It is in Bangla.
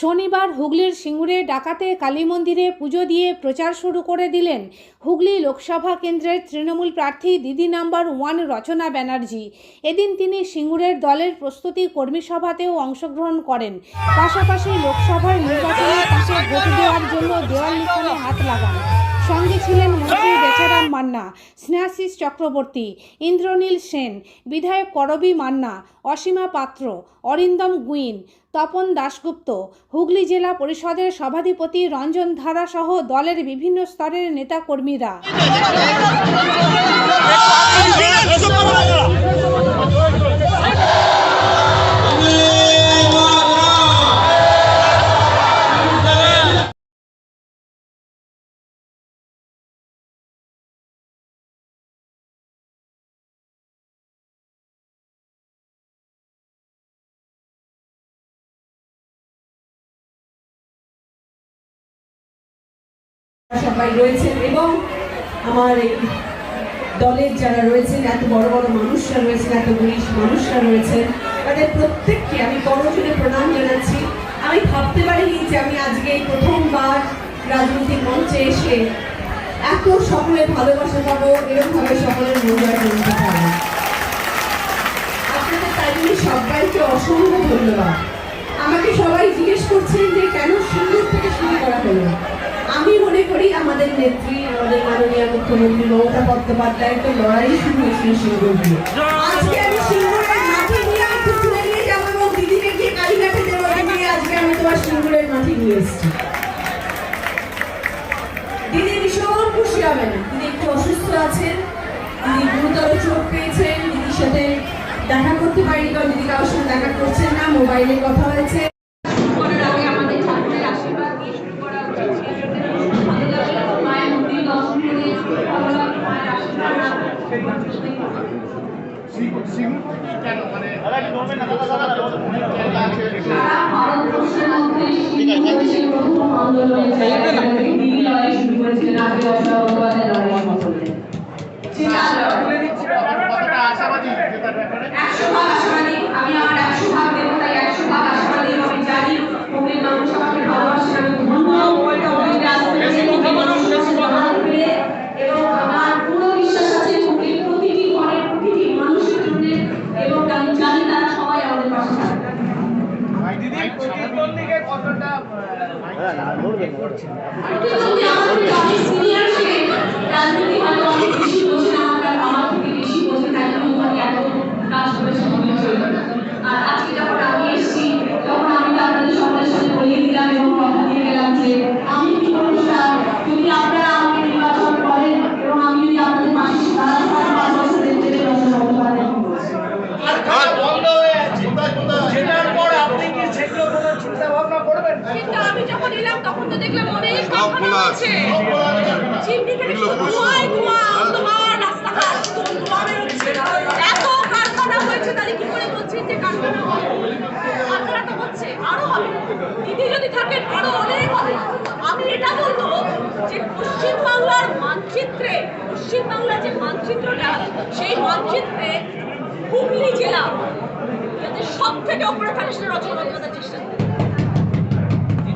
শনিবার হুগলির সিঙ্গুরে ডাকাতে কালী মন্দিরে পুজো দিয়ে প্রচার শুরু করে দিলেন হুগলি লোকসভা কেন্দ্রের তৃণমূল প্রার্থী দিদি নাম্বার ওয়ান রচনা ব্যানার্জি। এদিন তিনি সিঙ্গুরের দলের প্রস্তুতি কর্মী সভাতেও অংশগ্রহণ করেন। পাশাপাশি লোকসভায় নির্বাচনে তাকে ভোট দেওয়ার জন্য দেওয়াল লিখনে হাত লাগান। সঙ্গে ছিলেন মন্ত্রী বেচারাম মান্না, স্নেহাশিস চক্রবর্তী, ইন্দ্রনীল সেন, বিধায়ক করবী মান্না, অসীমা পাত্র, অরিন্দম গুইন, তপন দাশগুপ্ত, হুগলি জেলা পরিষদের সভাধিপতি রঞ্জন ধারা সহ দলের বিভিন্ন স্তরের নেতাকর্মীরা। সবাই রয়েছেন এবং আমার এই দলের যারা রয়েছেন, এত বড় বড় মানুষরা রয়েছেন, এত গরিব মানুষরা রয়েছেন, তাদের প্রত্যেককে আমি করজোরে প্রণাম জানাচ্ছি। আমি ভাবতে পারিনি যে আমি আজকে এই প্রথমবার রাজনৈতিক মঞ্চে এসে এত সকলের ভালোবাসা পাবো এরকমভাবে সকলের মন জয় করে নিতে পারব। আপনাদের তাই জন্য সবাইকে অসংখ্য ধন্যবাদ। আমাকে সবাই জিজ্ঞেস করছেন যে কেন সুন্দর থেকে শুরু করা হলো? মনে করি, আমাদের নেত্রী, আমাদের মাননীয় মুখ্যমন্ত্রী মমতা বন্দ্যোপাধ্যায়ের তো লড়াই শুরু হয়েছিল একটু অসুস্থ আছেন গুরুতর পেয়েছেন সাথে দেখা করতে পারিনি, কারণ দিদি কারোর দেখা করছেন না, মোবাইলে কথা হয়েছে। আশাবাদী আমি আমার একশো কতটা প্রতিদ্বন্দ্বী আমার থেকে অনেক সিনিয়র সে রাজনীতি হয়তো অনেক বেশি বোঝে আমার আমার থেকে বেশি বোঝে তাই জন্য উনি এত কাজ করেছে হুগলির জন্য আর আজকে যখন আমি এসেছি তখন আমি আপনাদের সকলের সাথে বলিয়ে দিলাম এবং কথা দিয়ে গেলাম যে আমি কি অনুষ্ঠান যদি আপনারা আমাকে নির্বাচন করেন এবং আমি যদি আপনাদের পাশে দাঁড়াতে পারি পাঁচ বছরের জেলে রচনা বন্দ্যোপাধ্যায় কি বলছি বন্ধ হয়ে আছে জেতার পর আপনি কি সেগুলো কোনো চিন্তা ভাবনা করবেন কিন্তু আমি যখন এলাম তখন তো দেখলাম অনেক কারখানা আছে আছে। চিমনি থেকে এগুলো শুধু প্রশ্ন। ধোঁয়ায় ধোঁয়া, অন্ধকার রাস্তাঘাট, ধোঁয়া বেরোচ্ছে। এত কারখানা হয়েছে তাহলে কি করে বলছেন যে কারখানা হবে? কারখানা তো হচ্ছে, আরও হবে। দিদি যদি থাকেন আরও অনেক হবে। আমি এটা বলব যে পশ্চিমবাংলার মানচিত্রে পশ্চিমবাংলার যে মানচিত্রটা সেই মানচিত্রে হুগলি জেলা যাতে সব থেকে উপরে থাকে সেটা রচনা বন্দ্যোপাধ্যায় চেষ্টা করে